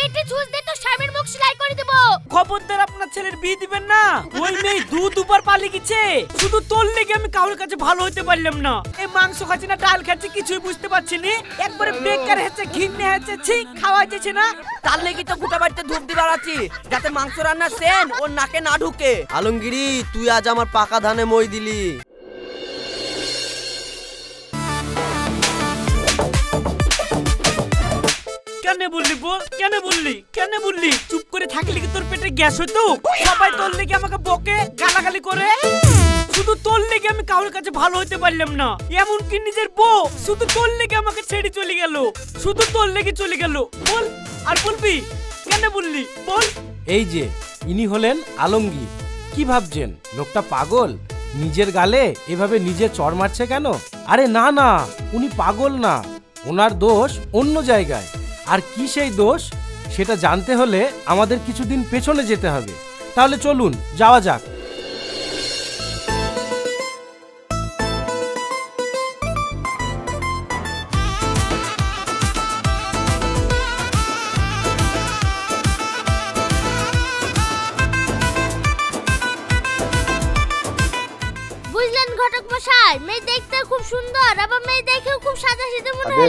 পেটে ছুঁচ দিয়ে তো স্বামীর মুখ সেলাই করে দেবো। খবরদার আপনার ছেলের বিয়ে দিবেন না? ওই মেয়ে দু দুবার পালিয়ে গেছে। শুধু তোর লেগে আমি কারোর কাছে ভালো হতে পারলাম না। এই মাংস খাচ্ছি না ডাল খাচ্ছি কিছুই বুঝতে পারছি না। একবারে বেকার হচ্ছে ঘিন্নে হচ্ছে ছি খাওয়া যাচ্ছে না। তার লেগে তো গোটা বাড়িতে ধূপ দিয়ে বেড়াচ্ছি যাতে মাংস রান্নার সেন ওর নাকে না ঢুকে। আলমগিরি তুই আজ আমার পাকা ধানে মই দিলি। কেন বললি বল কেন বললি? কেন বললি? চুপ করে থাকলে কি তোর পেটে গ্যাস হতো সবাই তোর লেগে আমাকে বকে, গালাগালি করে। শুধু তোর লেগে আমি কারোর কাছে ভালো হতে পারলাম না। এমনকি নিজের বউ, শুধু তোর লেগে আমাকে ছেড়ে চলে গেল। শুধু তোর লেগে চলে গেল। বল, আর বলবি? কেন বললি? বল। এই যে, ইনি হলেন আলমগীর। কি ভাবছেন? লোকটা পাগল? নিজের গালে এভাবে নিজে চড় মারছে কেন? আরে না না, উনি পাগল না। ওনার দোষ অন্য জায়গায়। আর কি সেই দোষ, সেটা জানতে হলে আমাদের কিছুদিন পেছনে যেতে হবে। তাহলে চলুন, যাওয়া যাক।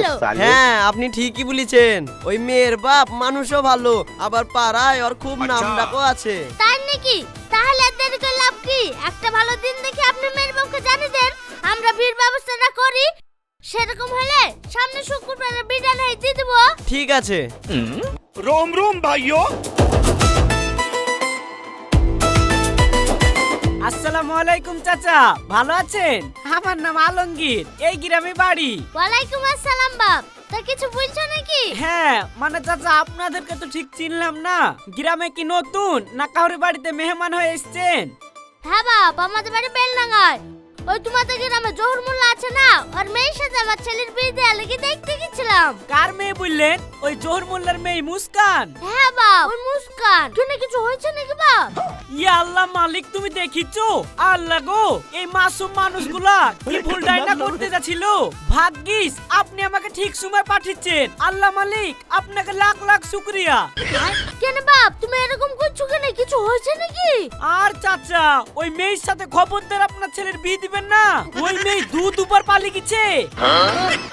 ভালো। হ্যাঁ আপনি ঠিকই বলেছেন। ওই মেয়ের বাপ মানুষও ভালো আবার পাড়ায় ওর খুব আচ্ছা। নাম ডাকও আছে। তাই নাকি? তাহলে এদের লাভ কি? একটা ভালো দিন দেখে আপনি মেয়ের বাপকে জানি দেন। আমরা ভিড় ব্যবস্থাটা করি। সেরকম হলে সামনে শুক্রবারে বিরিয়ানি দিয়ে দেবো। ঠিক আছে। রোম রোম ভাইও আসসালামু আলাইকুম চাচা। ভালো আছেন? আমার নাম আলমগীর। এই গ্রামে বাড়ি। ওয়ালাইকুম আসসালাম বাপ। তা কিছু বলছো নাকি? হ্যাঁ মানে চাচা আপনাদেরকে তো ঠিক চিনলাম না। গ্রামে কি নতুন না কাউরে বাড়িতে মেহমান হয়ে এসেছেন? হ্যাঁ বাপ আমাদের বাড়ি বেলডাঙ্গায়। ওই তোমাদের গ্রামে জহুর মোল্লা আছে না? আর মেয়ের সাথে আমার ছেলের বিয়ে দেওয়া লেগে দেখতে গেছিলাম। কার মেয়ে বললেন? ওই জোহর মোল্লার মেয়ে মুস্কান। হ্যাঁ বাপ ওই মুস্কান। কেন কিছু হয়েছে নাকি বাপ? ইয়া আল্লাহ মালিক তুমি দেখিছো? আল্লাহ গো এই মাসুম মানুষগুলা কি ভুল ডাইনা করতে যাচ্ছিল? ভাগ্যিস আপনি আমাকে ঠিক সময় পাঠিয়েছেন। আল্লাহ মালিক আপনাকে লাখ লাখ শুক্রিয়া। কেন বাপ তুমি এরকম করছ কেন? কিছু হয়েছে নাকি? আর চাচা ওই মেয়ের সাথে খবর খবরদার আপনার ছেলের বিয়ে দিবেন না। ওই মেয়ে দু দুবার পালিয়ে গেছে।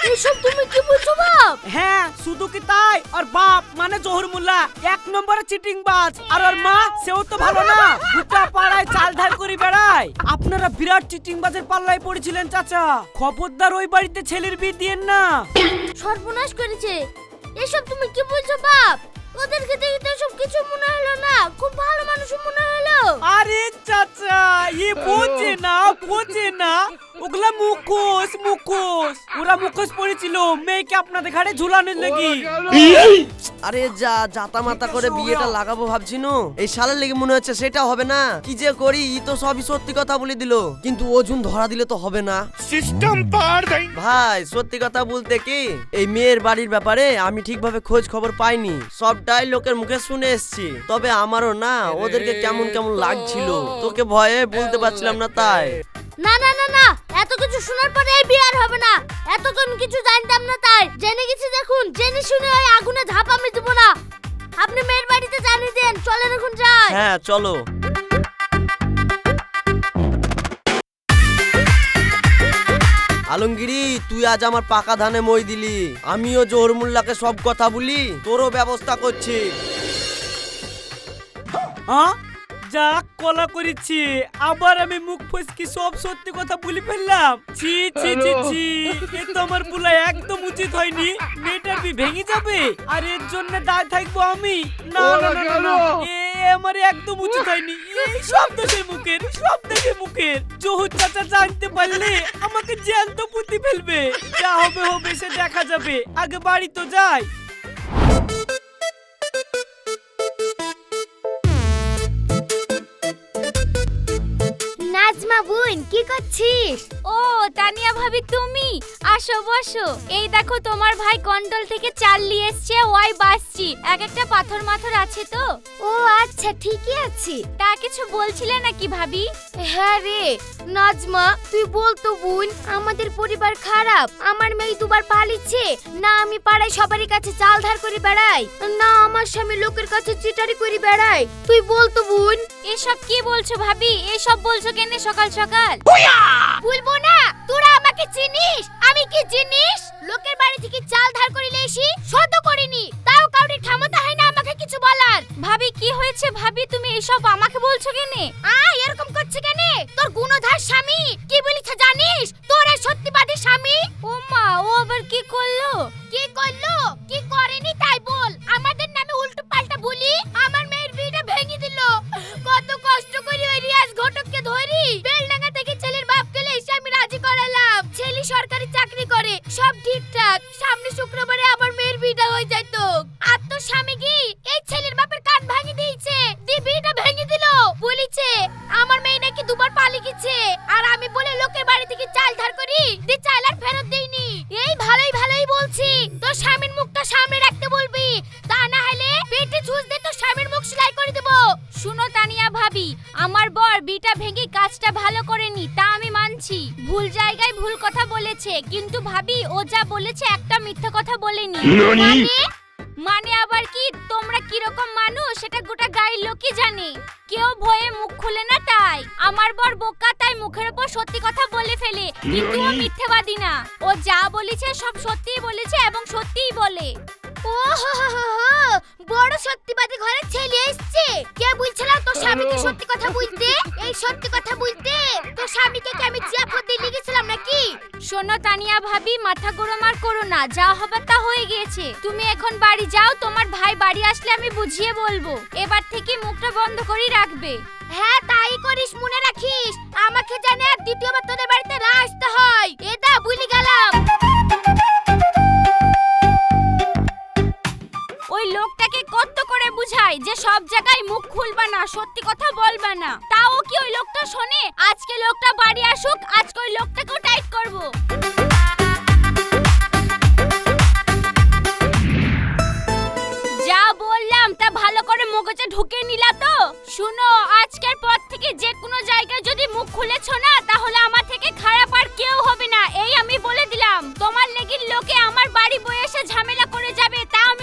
এইসব তুমি কি বলছো বাপ? হ্যাঁ শুধু কি তাই? আর বাপ মানে জহুর মোল্লা। এক নম্বরে চিটিং বাজ আর ওর মা সেও তো ভালো না। গোটা পাড়ায় চাল ঢাল করে বেড়ায়। আপনারা বিরাট চিটিং বাজের পাল্লায় পড়েছিলেন চাচা। খবরদার ওই বাড়িতে ছেলের বিয়ে দিয়েন না। সর্বনাশ করেছে। এসব তুমি কি বলছো বাপ? ওদেরকে দেখে তো সব কিছু মনে হলো না। খুব ভালো মানুষ মনে হলো। আরে চাচা ই বোঝে না বোঝে না। ওগুলা মুখোশ মুখোশ। ওরা মুখোশ পড়েছিল মেয়েকে আপনাদের ঘাড়ে ঝুলানোর লাগি। আরে যা জাতা মাতা করে বিয়েটা লাগাবো ভাবছি নো। এই সালের লেগে মনে হচ্ছে সেটা হবে না। কি যে করি ই তো সবই সত্যি কথা বলে দিল। কিন্তু ওজন ধরা দিলে তো হবে না। সিস্টেম পার ভাই সত্যি কথা বলতে কি এই মেয়ের বাড়ির ব্যাপারে আমি ঠিকভাবে খোঁজ খবর পাইনি। সবটাই লোকের মুখে শুনে এসেছি। তবে আমারও না ওদেরকে কেমন কেমন লাগছিল। তোকে ভয়ে বলতে পারছিলাম না তাই। না না না না এত কিছু শোনার পরে এই বিয়ে আর হবে না। এতক্ষণ কিছু জানতাম না তাই। জেনে গেছি দেখুন জেনে শুনে ওই আগুনে ধাপ আমি দেবো না। আপনি মেয়ের বাড়িতে জানিয়ে দেন চলেন এখন যাই। হ্যাঁ চলো। আলমগিরি তুই আজ আমার পাকা ধানে মই দিলি। আমিও জোহর মোল্লাকে সব কথা বলি তোরও ব্যবস্থা করছি। হ্যাঁ? যা কলা করেছি আবার আমি মুখ ফসকি সব সত্যি কথা বলে ফেললাম। ছি ছি ছি ছি এ তো আমার বুলা একদম উচিত হয়নি মেয়েটার বি ভেঙে যাবে? আর এর জন্য দায় থাকব আমি? না না না, না এ আমার একদম উচিত হয়নি। এই সব দেশের মুখের সব দেশের মুখের। জহুর চাচা জানতে পারলে আমাকে জ্যান্ত পুঁতি ফেলবে। যা হবে হবে সে দেখা যাবে। আগে বাড়ি তো যাই। নাজমা বোন কি করছিস? ও তানিয়া ভাবি তুমি? আসো বসো। এই দেখো তোমার ভাই কন্ট্রোল থেকে চাল নিয়ে এসছে ওয়াই বাসছি। এক একটা পাথর মাথর আছে তো? ও আচ্ছা ঠিকই আছে। তা কিছু বলছিলে নাকি ভাবি? হ্যাঁ রে নাজমা তুই বলতো বোন আমাদের পরিবার খারাপ। আমার মেয়ে দুবার পালিচ্ছে না আমি পাড়ায় সবারই কাছে চাল ধার করে বেড়াই না আমার স্বামী লোকের কাছে চিটারি করে বেড়াই। তুই বলতো বোন। এসব কি বলছো ভাবি? এসব বলছো কেন সকাল সকাল? বলব না! তোরা আমাকে চিনিস? আমি কি জিনিস? লোকের বাড়ি থেকে চাল ধার করে এসি শত করিনি। তাও কাউরি ক্ষমতা হয় না আমাকে কিছু বলার। ভাবি কি হয়েছে ভাবি? তুমি এসব আমাকে বলছো কেন? আ এরকম করছে কেন? তোর গুণধার স্বামী কি বলিছে জানিস? তোর সত্যিবাদী স্বামী? ও মা ও আবার কি করল? কি করল? কি করেনি বর বিটা ভেঙে কাজটা ভালো করেনি তা আমি মানছি। ভুল জায়গায় ভুল কথা বলেছে কিন্তু ভাবি ও যা বলেছে একটা মিথ্যা কথা বলেনি। ননি! মানে? আবার কি? তোমরা কীরকম মানুষ সেটা গোটা গায়ের লোকই জানে। কেউ ভয়ে মুখ খুলে না তাই। আমার বর বোকা তাই মুখের উপর সত্যি কথা বলে ফেলে। কিন্তু ও মিথ্যেবাদী না। ও যা বলেছে সব সত্যিই বলেছে এবং সত্যিই বলে। ও হো হো হো হো, বড় সত্যিবাদী ঘরে ছেলে এসছে। কে বলছিল তোর স্বামীকে সত্যি কথা বলতে? সত্যি কথা বলতে তোর স্বামীকে কি আমি জিয়াফত দিয়ে লিখেছিলাম নাকি? শোনো তানিয়া ভাবি মাথা গরম আর করো না যা হবার তা হয়ে গিয়েছে। তুমি এখন বাড়ি যাও তোমার ভাই বাড়ি আসলে আমি বুঝিয়ে বলব। এবার থেকে মুখটা বন্ধ করেই রাখবে। হ্যাঁ তাই করিস মনে রাখিস। আমাকে জানে আর দ্বিতীয়বার তোদের বাড়িতে না আসতে হয়। এটা ভুলে গেলাম। ওই লোকটাকে কত করে বুঝাই যে সব জায়গায় মুখ খুলবা না, সত্যি কথা বলবা না। তাও কি ওই লোকটা শোনে? আজকে লোকটা বাড়ি আসুক, আজকে ওই লোকটাকেও টাইট করব। যা বললাম, তা ভালো করে মগজে ঢুকে নিলা তো। শুনো, আজকের পর থেকে যে কোনো জায়গায় যদি মুখ খুলেছো না, তাহলে আমার থেকে খারাপ আর কেউ হবে না, এই আমি বলে দিলাম। তোমার লেগির লোকে আমার বাড়ি বয়ে এসে ঝামেলা করে যাবে।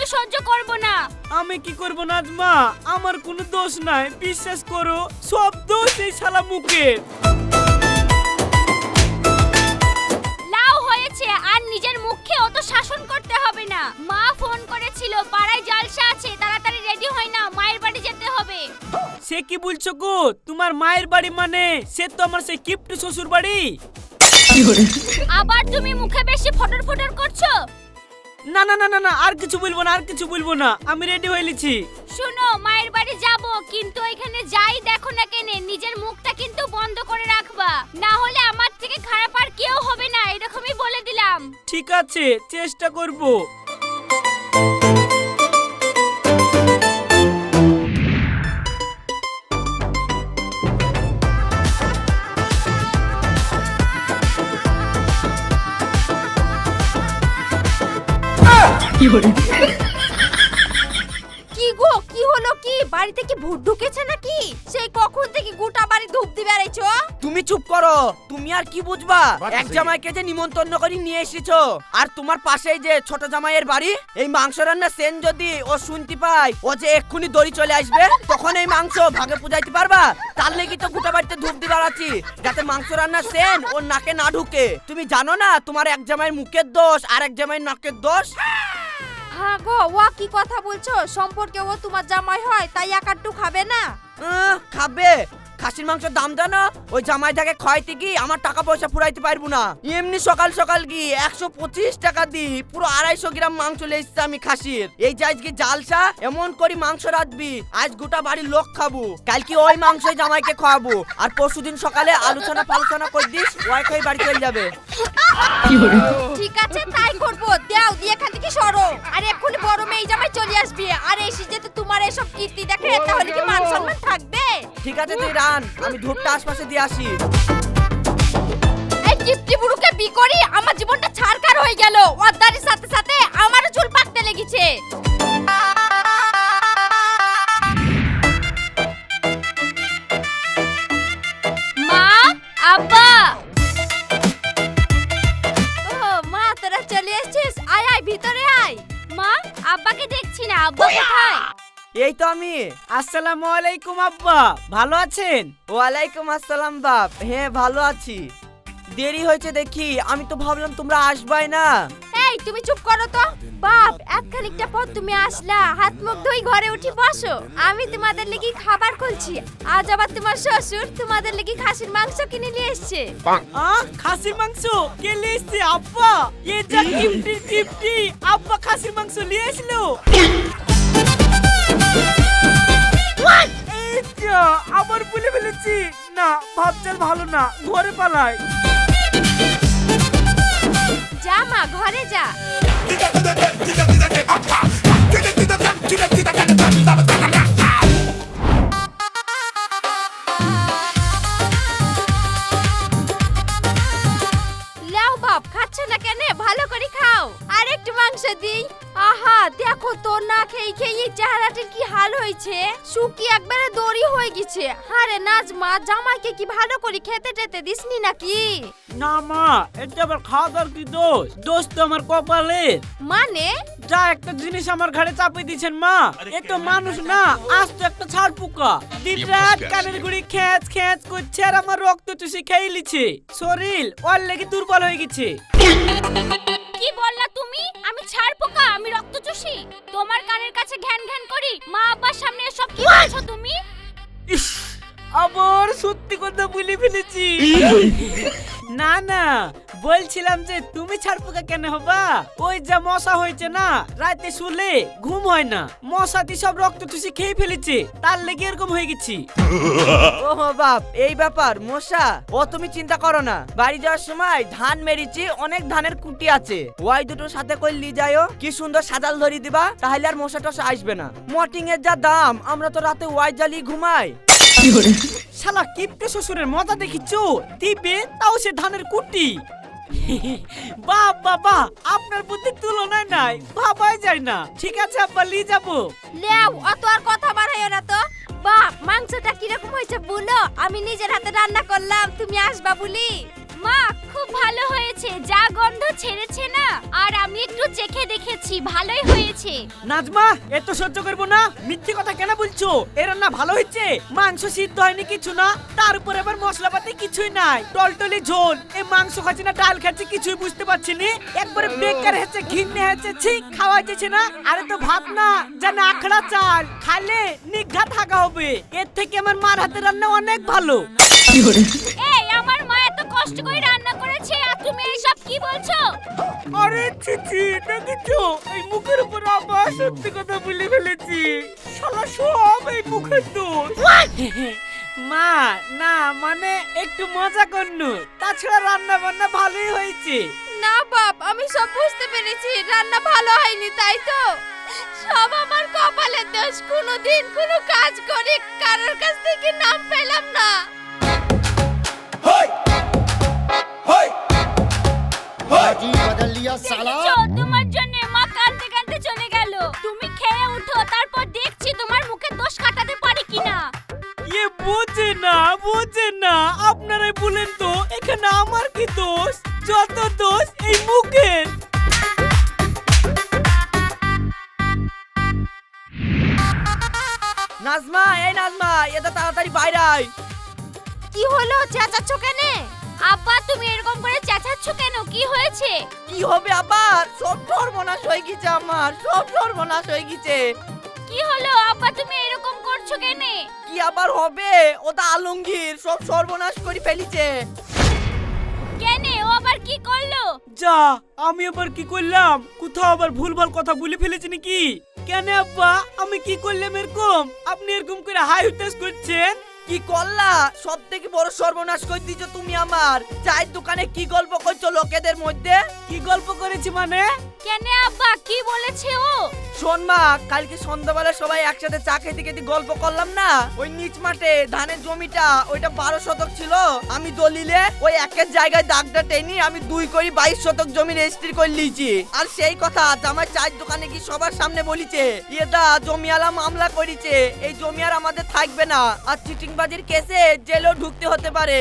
তা সহ্য করব না। আমি কি করব নাজমা? আমার কোনো দোষ নাই বিশ্বাস করো সব দোষ এই শালা মুখের। লাউ হয়েছে আর নিজের মুখে অত শাসন করতে হবে না। মা ফোন করেছিল পাড়ায় জালসা আছে তাড়াতাড়ি রেডি হয় না মায়ের বাড়ি যেতে হবে। সে কি বলছো গো? তোমার মায়ের বাড়ি মানে? সে তো আমার সেই কিপ্টু শ্বশুর বাড়ি আবার তুমি মুখে বেশি ফটর ফটর করছ? না না না না না আর কিছু বলব না আর কিছু বলব না। আমি রেডি হয়ে লিছি শুনো মায়ের বাড়ি যাব কিন্তু এখানে যাই দেখো না কেনে নিজের মুখটা কিন্তু বন্ধ করে রাখবা। না হলে আমার থেকে খারাপ আর কেউ হবে না এরকমই বলে দিলাম। ঠিক আছে চেষ্টা করব। আর কি বুঝবা? এক জামাইকে যে নিমন্ত্রণ করে নিয়ে এসেছ। আর তোমার পাশেই যে ছোট জামাইয়ের বাড়ি এই মাংস রান্না সেন যদি ও শুনতে পায় ও যে এক্ষুনি দড়ি চলে আসবে তখন এই মাংস ভাগে পুজাইতে পারবা? তার লেগে তো গোটা বাড়িতে ধূপ দিয়ে বেড়াচ্ছি যাতে মাংস রান্না সেন ওর নাকে না ঢুকে। তুমি জানো না তোমার এক জামাইয়ের মুখের দোষ আর এক জামাইয়ের নাকের দোষ? হ্যাঁ গো ও কি কথা বলছো? সম্পর্কে ও তোমার জামাই হয় তাই একাট্টু খাবে না? আহ, খাবে। খাসির মাংসের দাম জানো ওই জামাইটাকে খাইতে কি আমার টাকা পয়সা ফুরাইতে পারব না। এমনি সকাল সকাল কি একশো পঁচিশ টাকা দি পুরো আড়াইশো গ্রাম মাংস লেসছে আমি খাসির। এই যে আজকে জালসা এমন করি মাংস রাখবি আজ গোটা বাড়ির লোক খাব কালকে ওই মাংসই জামাইকে খাওয়াবো আর পরশুদিন সকালে আলোচনা ফালোচনা করে দিস ওয়াই খাই বাড়ি চলে যাবে। ঠিক আছে তাই করব। দাও দিয়ে এখান থেকে সরো। আর এক্ষুনি বড় মেয়ে জামাই চলে আসবি। আর এসে যেতে তোমার এসব কীর্তি দেখে তাহলে কি মান সম্মান থাকবে? ঠিক আছে তুই রান আমি ধূপটা আশপাশে দিয়ে আসি। এই কিপ্টি বুড়ুকে বি আমার জীবনটা ছাড়কার হয়ে গেল। ওয়াদারির সাথে সাথে আমারও চুল পাকতে লেগেছে। মা, আব্বা! ও মা, তোরা চলে এসেছিস? আয় আয়, ভিতরে আয়। মা, আব্বাকে দেখছি না। আব্বা কোথায়? এই তো আমি। আসসালামু আলাইকুম আব্বা। ভালো আছেন? ওয়ালাইকুম আসসালাম বাপ। হ্যাঁ ভালো আছি। দেরি হয়েছে দেখি। আমি তো ভাবলাম তোমরা আসবাই না। এই তুমি চুপ করো তো। বাপ এক খানিকটা পর তুমি আসলা। হাত মুখ ধুই ঘরে উঠি বসো। আমি তোমাদের লাগি খাবার খুলছি। আজ আবার তোমার শ্বশুর তোমাদের লাগি খাসির মাংস কিনে নিয়ে এসেছে। আ খাসি মাংস? কে নিয়ে এসছে আব্বা? এ যা গিফটি গিফটি আব্বা খাসির মাংস নিয়ে যা, আবার বলে ফেলেছি। না ভাবচাল ভালো না ঘরে পালাই। যা মা ঘরে যা। লাও বাপ খাচ্ছ না কেন? ভালো করে খাও। আর একটু মাংস দিই। আহা দেখো তোর না খেয়ে খেয়ে চেহারাটির কি হাল হয়েছে? শুকি একবারে দড়ি হয়ে গেছে। আরে নাজমা জামাইকে কি ভালো করে খেতে টেতে দিসনি নাকি? না মা এটা আবার খাওয়া দাওয়ার কি দোষ? দোষ তো আমার কপালের। মানে? যা একটা জিনিস আমার ঘাড়ে চাপিয়ে দিয়েছেন মা এ তো মানুষ না আজ তো একটা ছাড় পোকা। দিন রাত কানের গুড়ি খ্যাচ খ্যাচ করছে আর আমার রক্ত চুষি খেয়ে লিছে শরীর ওর লেগে দুর্বল হয়ে গেছে। কি বললা তুমি? আমি ছাড় আমি রক্ত চুষি তোমার কানের কাছে ঘ্যান ঘ্যান করি? মা আব্বার সামনে সব কি বলছো তুমি? ইস আবার সত্যি কথা বলে ফেলেছি। না না বলছিলাম যে তুমি ছাড় পোকা কেন হবা? ওই যে মশা হয়েছে না রাতে শুলে ঘুম হয় না। মশাতি সব রক্ত চুষি খেয়ে ফেলেছে তার লেগে এরকম হয়ে গেছি। ও বাপ এই ব্যাপার মশা ও তুমি চিন্তা করো না। বাড়ি যাওয়ার সময় ধান মেরেছি অনেক ধানের কুটি আছে। ওই দুটো সাথে করে লি যাইও কি সুন্দর সাজাল ধরি দিবা তাহলে আর মশা টশা আসবে না। মটিং এর যা দাম আমরা তো রাতে ওয়াই জ্বালিয়ে ঘুমাই। শালা কিপটে শ্বশুরের মজা দেখিছো দিবে তাও সে ধানের কুটি। বাহ বাবা আপনার বুদ্ধি তুলনায় নাই, ভাবাই যায় না। ঠিক আছে, আব্বা লি যাব। লেও অত আর কথা বাড়াইও না তো। বাপ মাংসটা কীরকম হয়েছে বলো? আমি নিজের হাতে রান্না করলাম, তুমি আসবা বলি। মা খুব ভালো হয়েছে। যা গন্ধ ছেড়েছে না। আর আমি একটু চেখে দেখেছি ভালোই হয়েছে। নাজমা এত সহ্য করব না। মিথ্যে কথা কেন বলছো? এ রান্না ভালো হয়েছে? মাংস সিদ্ধ হয়নি কিছু না। তার উপর আবার মশলাপাতি কিছুই নাই। টলটলি ঝোল। এই মাংস খাচ্ছি না ডাল খাচ্ছি কিছুই বুঝতে পারছি নি। একবারে বেকার হচ্ছে ঘিন্নে হচ্ছে ছি খাওয়া যাচ্ছে না। আরে তো ভাত না যেন আখড়া চাল খালে নিঘা থাকা হবে। এর থেকে আমার মার হাতে রান্না অনেক ভালো। এই আমার কষ্ট করে রান্না করেছে আর তুমি এইসব কি বলছো? আরে চিচি ছিছি দেখেছ এই মুখের উপর আবার সত্যি কথা বলে ফেলেছি। শালা সব এই মুখের দোষ। মা না মানে একটু মজা করনু। তাছাড়া রান্না বান্না ভালোই হয়েছে। না বাপ আমি সব বুঝতে পেরেছি রান্না ভালো হয়নি তাই তো? সব আমার কপালের দোষ কোনোদিন কোনো কাজ করে কারোর কাছ থেকে নাম পেলাম না। তোমার জন্য মা কাঁদতে কাঁদতে চলে গেল। তুমি খেয়ে উঠো তারপর দেখছি তোমার মুখে দোষ কাটাতে পারি কিনা। এ বোঝে না বোঝে না। আপনারাই বলেন তো এখানে আমার কি দোষ? যত দোষ এই মুখের। নাজমা এই নাজমা এটা তাড়াতাড়ি বাইরে আয়। কি হলো চেঁচাচ্ছ কেন? আব্বা তুমি এরকম করে চেঁচাচ্ছ কেন? কি হয়েছে? কি হবে আবার সব সর্বনাশ হয়ে গেছে আমার সব সর্বনাশ হয়ে গেছে। কি হলো আব্বা তুমি এরকম করছ কেন? কি আবার হবে? ওটা আলমগীর সব সর্বনাশ করে ফেলিছে। কেন ও আবার কি করল? যা আমি আবার কি করলাম? কোথাও আবার ভুলভাল কথা বলে ফেলেছি নাকি? কেন আব্বা আমি কি করলাম এরকম? আপনি এরকম করে হাই হুতাশ করছেন? কি করলা? সব থেকে বড় সর্বনাশ করে দিছো তুমি আমার। চায়ের দোকানে কি গল্প করছ লোকেদের মধ্যে? কি গল্প করেছি মানে? কেন আব্বা, কি বলেছে ও? শোন মা, কালকে সন্ধ্যাবেলা সবাই একসাথে চা খেতে খেতে গল্প করলাম না? ওই নিচ মাঠে ধানের জমিটা, ওইটা বারো শতক ছিল। আমি দলিলে ওই একের জায়গায় দাগটা টেনি আমি দুই করি বাইশ শতক জমি রেজিস্ট্রি করে লিয়েছি। আর সেই কথা জামাই চায়ের দোকানে কি সবার সামনে বলিছে, ইয়েদা জমিয়ালা মামলা করেছে, এই জমি আর আমাদের থাকবে না। আর চিটিংবাজির কেসে জেলেও ঢুকতে হতে পারে।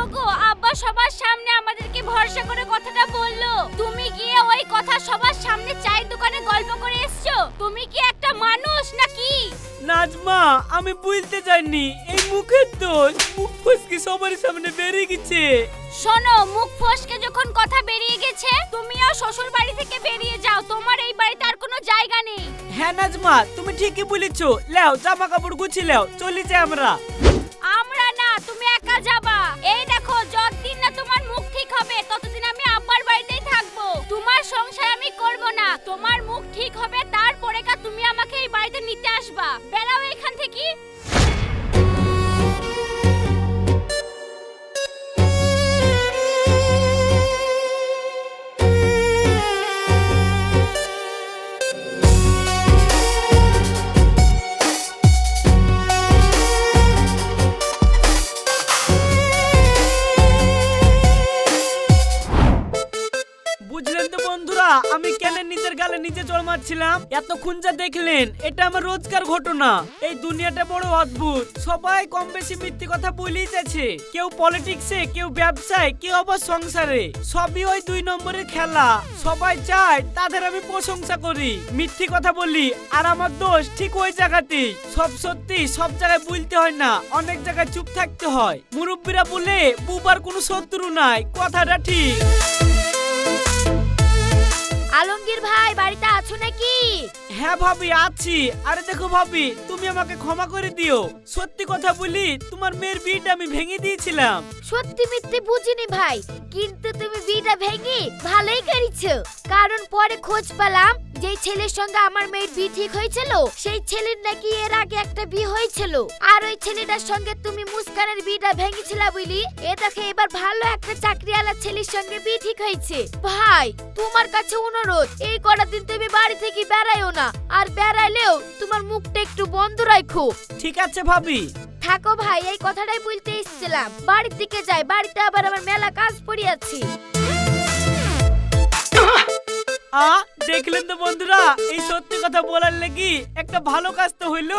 ওগো আব্বা সবার সামনে আমাদেরকে ভরসা করে কথাটা বলল। তুমি গিয়ে ওই কথা সবার সামনে চায়ের দোকানে গল্প করে এসছো? তুমি কি একটা মানুষ নাকি? নাজমা আমি বুঝতে চাইনি। এই মুখের দোষ মুখ ফসকি সবার সামনে বেরিয়ে গেছে। শোনো মুখ ফসকে যখন কথা বেরিয়ে গেছে তুমিও শ্বশুর বাড়ি থেকে বেরিয়ে যাও। তোমার এই বাড়িতে আর কোনো জায়গা নেই। হ্যাঁ নাজমা তুমি ঠিকই বলেছ। লেও জামা কাপড় গুছিয়ে লেও চলে যাই আমরা। আমরা না তুমি একা যাবা। বাড়িতে নিতে আসবা। বেরাও এখান থেকে। আমি কেন নিজের গালে নিজে জল মারছিলাম? এতক্ষণ যা দেখলেন, এটা আমার রোজকার ঘটনা। এই দুনিয়াটা বড় অদ্ভুত। সবাই কম বেশি মিথ্যে কথা বলেই যাচ্ছে। কেউ পলিটিক্সে, কেউ ব্যবসায়, কেউ আবার সংসারে। সবই ওই দুই নম্বরের খেলা। সবাই চায় তাদের আমি প্রশংসা করি। মিথ্যে কথা বলি, আর আমার দোষ ঠিক ওই জায়গাতেই। সব সত্যি, সব জায়গায় বলতে হয় না। অনেক জায়গায় চুপ থাকতে হয়। মুরব্বীরা বলে, বুবার কোনো শত্রু নাই। কথাটা ঠিক। হ্যাঁ ভাবি, আছি। আরে দেখো ভাবি, তুমি আমাকে ক্ষমা করে দিও। সত্যি কথা বলি, তোমার মেয়ের বিয়েটা আমি ভেঙে দিয়েছিলাম। সত্যি মিথ্যে বুঝিনি ভাই, কিন্তু তুমি বিয়েটা ভেঙে ভালোই করেছ। কারণ পরে খোঁজ পেলাম যে ছেলের সঙ্গে আমার মেয়ের বিয়ে ঠিক হয়েছিল, সেই ছেলের নাকি এর আগে একটা বিয়ে হয়েছিল। আর ওই ছেলেটার সঙ্গে তুমি মুস্কানের বিয়েটা ভেঙেছিলা বুঝলি এ দেখে এবার ভালো একটা চাকরিওয়ালা ছেলের সঙ্গে বিয়ে ঠিক হয়েছে। ভাই, তোমার কাছে অনুরোধ, এই কটা দিন তুমি বাড়ি থেকে বেড়াইও না আর বেড়াইলেও তোমার মুখটা একটু বন্ধ রাখো ঠিক আছে ভাবি। থাকো ভাই এই কথাটাই বলতে এসেছিলাম। বাড়ির দিকে যাই বাড়িতে আবার আমার মেলা কাজ পড়ে পড়িয়াছি। আ? দেখলেন তো বন্ধুরা, এই সত্যি কথা বলার লাগি একটা ভালো কাজ তো হইল।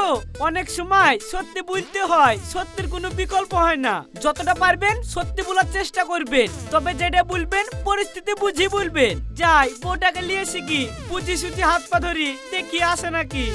অনেক সময় সত্যি বলতে হয়, সত্যির কোনো বিকল্প হয় না। যতটা পারবেন সত্যি বলার চেষ্টা করবেন, তবে যেটা বলবেন পরিস্থিতি বুঝি বলবেন। যাই, বউটাকে নিয়ে শিখি বুঝি সুঝি হাত পা ধরি, দেখি আসে নাকি।